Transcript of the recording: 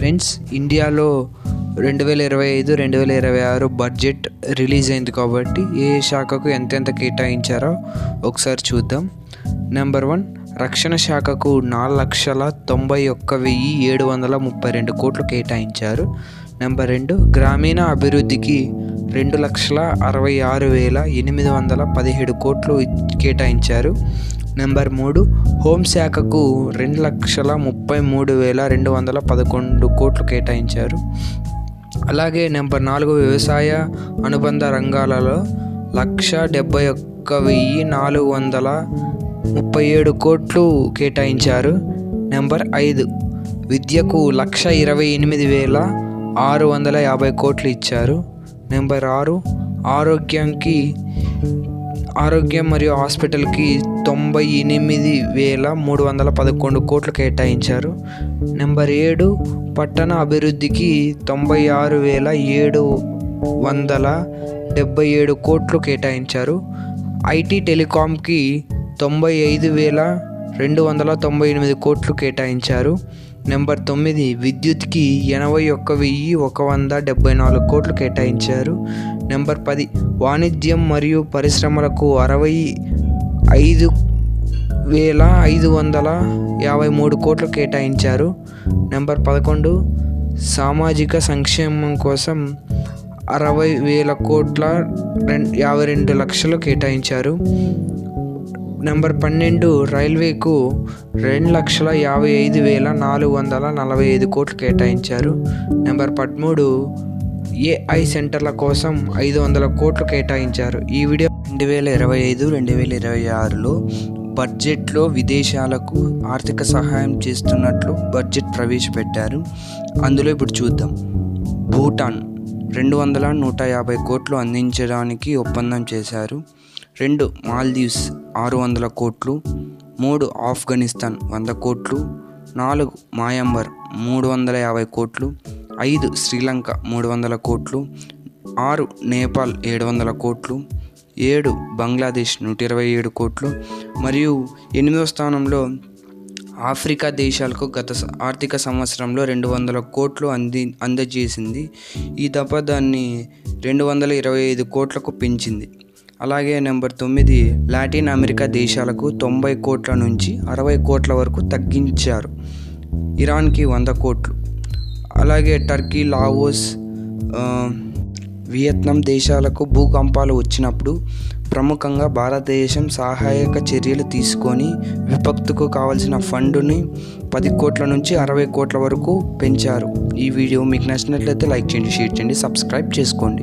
Friends ఇండియాలో రెండు వేల ఇరవై ఐదు రెండు వేల ఇరవై ఆరు బడ్జెట్ రిలీజ్ అయింది కాబట్టి ఏ శాఖకు ఎంతెంత కేటాయించారో ఒకసారి చూద్దాం. నెంబర్ వన్ రక్షణ శాఖకు నాలుగు లక్షల తొంభై ఒక్క వెయ్యి ఏడు వందల ముప్పై రెండు కోట్లు కేటాయించారు. నెంబర్ రెండు గ్రామీణ అభివృద్ధికి రెండు లక్షల అరవై ఆరు వేల ఎనిమిది వందల పదిహేడు కోట్లు కేటాయించారు. నెంబర్ మూడు. హోంశాఖకు రెండు లక్షల ముప్పై మూడు వేల రెండు వందల పదకొండు కోట్లు కేటాయించారు. అలాగే నెంబర్ నాలుగు వ్యవసాయ అనుబంధ రంగాలలో లక్ష డెబ్బై ఒక్క వెయ్యి నాలుగు వందల ముప్పై ఏడు కోట్లు కేటాయించారు. నెంబర్ ఐదు. విద్యకు లక్ష ఇరవై ఎనిమిది వేల ఆరు వందల యాభై కోట్లు ఇచ్చారు. నెంబర్ ఆరు. ఆరోగ్యానికి ఆరోగ్యం మరియు హాస్పిటల్కి తొంభై ఎనిమిది వేల మూడు వందల పదకొండు కోట్లు కేటాయించారు. నెంబర్ ఏడు పట్టణ అభివృద్ధికి తొంభై ఆరు వేల ఏడు వందల డెబ్బై ఏడు కోట్లు కేటాయించారు. ఐటీ టెలికాంకి తొంభై ఐదు వేల రెండు వందల తొంభై ఎనిమిది కోట్లు కేటాయించారు. నెంబర్ తొమ్మిది విద్యుత్కి ఎనభై ఒక్క వెయ్యి ఒక వంద డెబ్బై నాలుగు కోట్లు కేటాయించారు. నెంబర్ పది వాణిజ్యం మరియు పరిశ్రమలకు అరవై ఐదు వేల ఐదు వందల యాభై మూడు కోట్లు కేటాయించారు. నెంబర్ పదకొండు సామాజిక సంక్షేమం కోసం అరవై వేల కోట్ల రెం యాభై రెండు లక్షలు కేటాయించారు. నెంబర్ పన్నెండు రైల్వేకు రెండు లక్షల యాభై ఐదు వేల నాలుగు వందల నలభై ఐదు కోట్లు కేటాయించారు. నెంబర్ పదమూడు ఏఐ సెంటర్ల కోసం ఐదు వందల కోట్లు కేటాయించారు. ఈ వీడియో రెండు వేల ఇరవై ఐదు రెండు వేల ఇరవై ఆరులో బడ్జెట్లో విదేశాలకు ఆర్థిక సహాయం చేస్తున్నట్లు బడ్జెట్ ప్రవేశపెట్టారు. అందులో ఇప్పుడు చూద్దాం. భూటాన్ రెండు వందల నూట యాభై కోట్లు అందించడానికి ఒప్పందం చేశారు. రెండు మాల్దీవ్స్ ఆరు వందల కోట్లు మూడు ఆఫ్ఘనిస్తాన్ వంద కోట్లు నాలుగు మాయంబర్ మూడు వందల యాభై కోట్లు ఐదు శ్రీలంక మూడు వందల కోట్లు ఆరు నేపాల్ ఏడు వందల కోట్లు ఏడు బంగ్లాదేశ్ నూట ఇరవై ఏడు కోట్లు మరియు ఎనిమిదవ స్థానంలో ఆఫ్రికా దేశాలకు గత ఆర్థిక సంవత్సరంలో రెండు వందల కోట్లు అంది అందజేసింది. ఈ దఫా దాన్ని రెండు వందల ఇరవై ఐదు కోట్లకు పెంచింది. అలాగే నెంబర్ తొమ్మిది లాటిన్ అమెరికా దేశాలకు తొంభై కోట్ల నుంచి అరవై కోట్ల వరకు తగ్గించారు. ఇరాన్కి వంద కోట్లు. అలాగే టర్కీ లావోస్ వియత్నాం దేశాలకు భూకంపాలు వచ్చినప్పుడు ప్రముఖంగా భారతదేశం సహాయక చర్యలు తీసుకొని విపత్తుకు కావాల్సిన ఫండుని పది కోట్ల నుంచి అరవై కోట్ల వరకు పెంచారు. ఈ వీడియో మీకు నచ్చినట్లయితే లైక్ చేయండి షేర్ చేయండి సబ్స్క్రైబ్ చేసుకోండి.